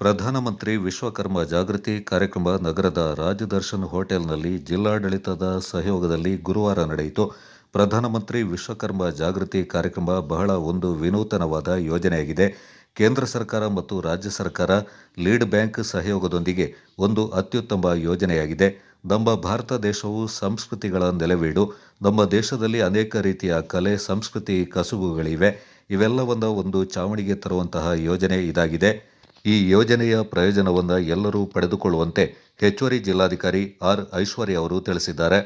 ಪ್ರಧಾನಮಂತ್ರಿ ವಿಶ್ವಕರ್ಮ ಜಾಗೃತಿ ಕಾರ್ಯಕ್ರಮ ನಗರದ ರಾಜದರ್ಶನ್ ಹೋಟೆಲ್ನಲ್ಲಿ ಜಿಲ್ಲಾಡಳಿತದ ಸಹಯೋಗದಲ್ಲಿ ಗುರುವಾರ ನಡೆಯಿತು. ಪ್ರಧಾನಮಂತ್ರಿ ವಿಶ್ವಕರ್ಮ ಜಾಗೃತಿ ಕಾರ್ಯಕ್ರಮ ಬಹಳ ಒಂದು ವಿನೂತನವಾದ ಯೋಜನೆಯಾಗಿದೆ. ಕೇಂದ್ರ ಸರ್ಕಾರ ಮತ್ತು ರಾಜ್ಯ ಸರ್ಕಾರ ಲೀಡ್ ಬ್ಯಾಂಕ್ ಸಹಯೋಗದೊಂದಿಗೆ ಒಂದು ಅತ್ಯುತ್ತಮ ಯೋಜನೆಯಾಗಿದೆ. ನಮ್ಮ ಭಾರತ ದೇಶವು ಸಂಸ್ಕೃತಿಗಳ ನೆಲೆವೀಡು. ನಮ್ಮ ದೇಶದಲ್ಲಿ ಅನೇಕ ರೀತಿಯ ಕಲೆ, ಸಂಸ್ಕೃತಿ ಕಸುಬುಗಳಿವೆ. ಇವೆಲ್ಲವನ್ನ ಒಂದು ಚಾವಣಿಗೆ ತರುವಂತಹ ಯೋಜನೆ ಇದಾಗಿದೆ. ಈ ಯೋಜನೆಯ ಪ್ರಯೋಜನವನ್ನು ಎಲ್ಲರೂ ಪಡೆದುಕೊಳ್ಳುವಂತೆ ಹೆಚ್ಚುವರಿ ಜಿಲ್ಲಾಧಿಕಾರಿ ಆರ್ ಐಶ್ವರ್ಯ ಅವರು ತಿಳಿಸಿದ್ದಾರೆ.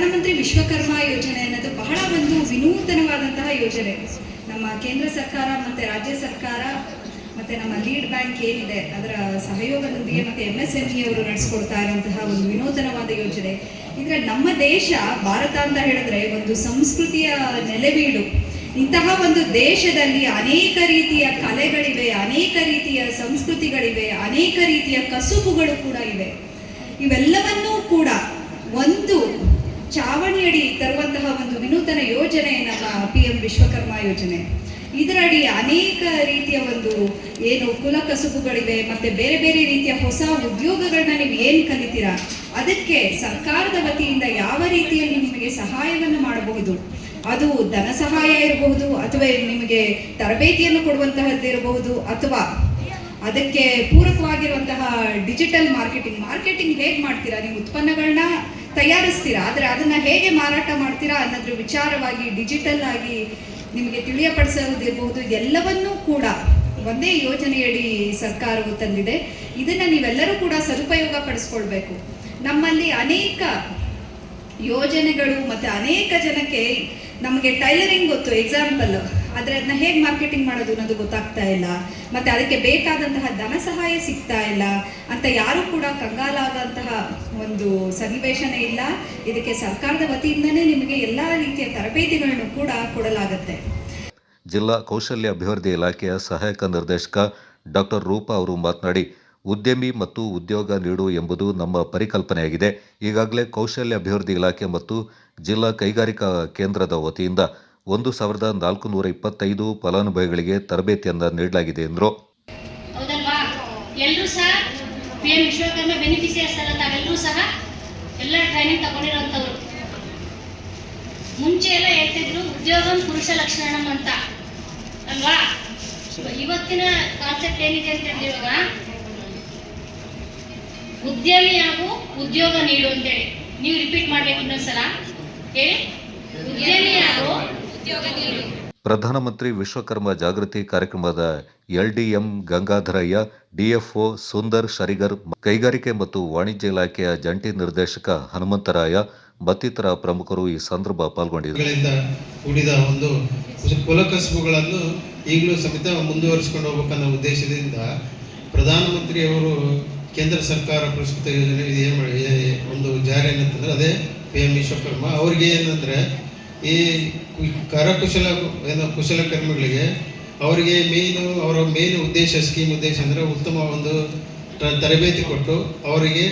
ಪ್ರಧಾನಮಂತ್ರಿ ವಿಶ್ವಕರ್ಮ ಯೋಜನೆ ಅನ್ನೋದು ಬಹಳ ಒಂದು ವಿನೂತನವಾದಂತಹ ಯೋಜನೆ. ನಮ್ಮ ಕೇಂದ್ರ ಸರ್ಕಾರ ಮತ್ತೆ ರಾಜ್ಯ ಸರ್ಕಾರ ಮತ್ತೆ ನಮ್ಮ ಲೀಡ್ ಬ್ಯಾಂಕ್ ಏನಿದೆ, ಅದರ ಸಹಯೋಗದೊಂದಿಗೆ ಮತ್ತೆ ಎಂ ಎಸ್ ಎಂ ಇ ಅವರು ನಡೆಸ್ಕೊಡ್ತಾ ಇರುವಂತಹ ಒಂದು ವಿನೂತನವಾದ ಯೋಜನೆ. ಇದ್ರೆ ನಮ್ಮ ದೇಶ, ಭಾರತ ಅಂತ ಹೇಳಿದ್ರೆ ಒಂದು ಸಂಸ್ಕೃತಿಯ ನೆಲೆವೀಡು ಇಂತಹ ಒಂದು ದೇಶದಲ್ಲಿ ಅನೇಕ ರೀತಿಯ ಕಲೆಗಳಿವೆ, ಅನೇಕ ರೀತಿಯ ಸಂಸ್ಕೃತಿಗಳಿವೆ, ಅನೇಕ ರೀತಿಯ ಕಸುಬುಗಳು ಕೂಡ ಇವೆ. ಇವೆಲ್ಲವನ್ನೂ ಕೂಡ ಒಂದು ಚಾವಣಿಯಡಿ ತರುವಂತಹ ಒಂದು ವಿನೂತನ ಯೋಜನೆ ನಮ್ಮ ಪಿ ಎಂ ವಿಶ್ವಕರ್ಮ ಯೋಜನೆ. ಇದರಡಿ ಅನೇಕ ರೀತಿಯ ಒಂದು ಏನು ಕುಲ ಕಸುಬುಗಳಿವೆ, ಮತ್ತೆ ಬೇರೆ ಬೇರೆ ರೀತಿಯ ಹೊಸ ಉದ್ಯೋಗಗಳನ್ನ ನೀವು ಏನು ಕಲಿತೀರಾ, ಅದಕ್ಕೆ ಸರ್ಕಾರದ ವತಿಯಿಂದ ಯಾವ ರೀತಿಯಲ್ಲಿ ನಿಮಗೆ ಸಹಾಯವನ್ನು ಮಾಡಬಹುದು, ಅದು ಧನ ಸಹಾಯ ಇರಬಹುದು, ಅಥವಾ ನಿಮಗೆ ತರಬೇತಿಯನ್ನು ಕೊಡುವಂತಹದ್ದು ಇರಬಹುದು, ಅಥವಾ ಅದಕ್ಕೆ ಪೂರಕವಾಗಿರುವಂತಹ ಡಿಜಿಟಲ್ ಮಾರ್ಕೆಟಿಂಗ್ ಮಾರ್ಕೆಟಿಂಗ್ ಹೇಗೆ ಮಾಡ್ತೀರಾ, ನೀವು ಉತ್ಪನ್ನಗಳನ್ನ ತಯಾರಿಸ್ತೀರಾ? ಆದರೆ ಅದನ್ನು ಹೇಗೆ ಮಾರಾಟ ಮಾಡ್ತೀರಾ ಅನ್ನೋದ್ರ ವಿಚಾರವಾಗಿ ಡಿಜಿಟಲ್ ಆಗಿ ನಿಮಗೆ ತಿಳಿಯಪಡಿಸೋದಿರಬಹುದು ಎಲ್ಲವನ್ನೂ ಕೂಡ ಒಂದೇ ಯೋಜನೆಯಡಿ ಸರ್ಕಾರವು ತಂದಿದೆ. ಇದನ್ನು ನೀವೆಲ್ಲರೂ ಕೂಡ ಸದುಪಯೋಗ ಪಡಿಸ್ಕೊಳ್ಬೇಕು. ನಮ್ಮಲ್ಲಿ ಅನೇಕ ಯೋಜನೆಗಳು ಮತ್ತು ಅನೇಕ ಜನಕ್ಕೆ ನಮಗೆ ಟೈಲರಿಂಗ್ ಗೊತ್ತು. ಎಕ್ಸಾಂಪಲ್ ಆದರೆ ಅದನ್ನ ಹೇಗೆ ಮಾರ್ಕೆಟಿಂಗ್ ಮಾಡೋದು ಅನ್ನೋದು ಗೊತ್ತಾಗ್ತಾ ಇಲ್ಲ. ಮತ್ತೆ ಅದಕ್ಕೆ ಬೇಕಾದಂತಹ ಧನ ಸಹಾಯ ಸಿಗ್ತಾ ಇಲ್ಲ. ಅಂತ ಯಾರು ಕೂಡ ಕಂಗಾಲಾದಂತಹ ಒಂದು ಸನ್ನಿವೇಶನೇ ಇಲ್ಲ. ಇದಕ್ಕೆ ಸರ್ಕಾರದ ವತಿಯಿಂದನೇ ನಿಮಗೆ ಎಲ್ಲ ರೀತಿಯ ತರಬೇತಿಗಳನ್ನು ಕೂಡ ಕೊಡಲಾಗುತ್ತೆ. ಜಿಲ್ಲಾ ಕೌಶಲ್ಯ ಅಭಿವೃದ್ಧಿ ಇಲಾಖೆಯ ಸಹಾಯಕ ನಿರ್ದೇಶಕ ಡಾಕ್ಟರ್ ರೂಪಾ ಅವರು ಮಾತನಾಡಿ, ಉದ್ಯಮಿ ಮತ್ತು ಉದ್ಯೋಗ ನೀಡು ಎಂಬುದು ನಮ್ಮ ಪರಿಕಲ್ಪನೆಯಾಗಿದೆ. ಈಗಾಗಲೇ ಕೌಶಲ್ಯ ಅಭಿವೃದ್ಧಿ ಇಲಾಖೆ ಮತ್ತು ಜಿಲ್ಲಾ ಕೈಗಾರಿಕಾ ಕೇಂದ್ರದ ವತಿಯಿಂದ ಒಂದು ಸಾವಿರದ ನಾಲ್ಕು ನೂರ ಇಪ್ಪತ್ತೈದು ಫಲಾನುಭವಿಗಳಿಗೆ ತರಬೇತಿಯನ್ನು ನೀಡಲಾಗಿದೆ ಎಂದರು. ಮುಂಚೆ ಎಲ್ಲ ಹೇಳ್ತಿದ್ರು, ಉದ್ಯೋಗ ಪುರುಷ ಲಕ್ಷಣ ಅಂತ. ಅಲ್ವಾ? ಇವತ್ತಿನ ಕಾನ್ಸೆಪ್ಟ್ ಏನಿದೆ ಅಂತ ಹೇಳಿದ್ರೆ ಇವಾಗ, ಉದ್ಯಮಿ ಹಾಗೂ ಉದ್ಯೋಗ ನೀಡು ಅಂತೇಳಿ. ನೀವು ರಿಪೀಟ್ ಮಾಡ್ಬೇಕು ಇನ್ನೊಂದ್ಸಲ. ಹೇಳಿ. ಉದ್ಯಮಿ ಹಾಗೂ ಪ್ರಧಾನಮಂತ್ರಿ ವಿಶ್ವಕರ್ಮ ಜಾಗೃತಿ ಕಾರ್ಯಕ್ರಮದ ಎಲ್ಡಿಎಂ ಗಂಗಾಧರಯ್ಯ, ಡಿಎಫ್ಒ ಸುಂದರ್ ಶರಿಗರ್, ಕೈಗಾರಿಕೆ ಮತ್ತು ವಾಣಿಜ್ಯ ಇಲಾಖೆಯ ಜಂಟಿ ನಿರ್ದೇಶಕ ಹನುಮಂತರಾಯ ಮತ್ತಿತರ ಪ್ರಮುಖರು ಈ ಸಂದರ್ಭ ಪಾಲ್ಗೊಂಡಿದ್ದರು. ಒಂದು ಕುಸ- ಕುಲಕಸುಬುಗಳನ್ನು ಈಗಲೂ ಸಮೇತ ಮುಂದುವರಿಸಿಕೊಂಡು ಹೋಗ್ಬೇಕನ್ನೋ ಉದ್ದೇಶದಿಂದ ಪ್ರಧಾನಮಂತ್ರಿಯವರು ಕೇಂದ್ರ ಸರ್ಕಾರ ಪ್ರಸ್ತುತ ಯೋಜನೆ ಒಂದು ಜಾರಿ ಏನಂತಂದ್ರೆ ಅದೇ ಪಿ ಎಂ ವಿಶ್ವಕರ್ಮ. ಅವ್ರಿಗೆ ಏನಂದ್ರೆ ಈ ಕರಕುಶಲ, ಏನೋ ಕುಶಲಕರ್ಮಿಗಳಿಗೆ ಅವರಿಗೆ ಮೇಯ್ನು, ಅವರ ಮೇನ್ ಉದ್ದೇಶ ಸ್ಕೀಮ್ ಉದ್ದೇಶ ಅಂದರೆ ಉತ್ತಮ ಒಂದು ತರಬೇತಿ ಕೊಟ್ಟು ಅವರಿಗೆ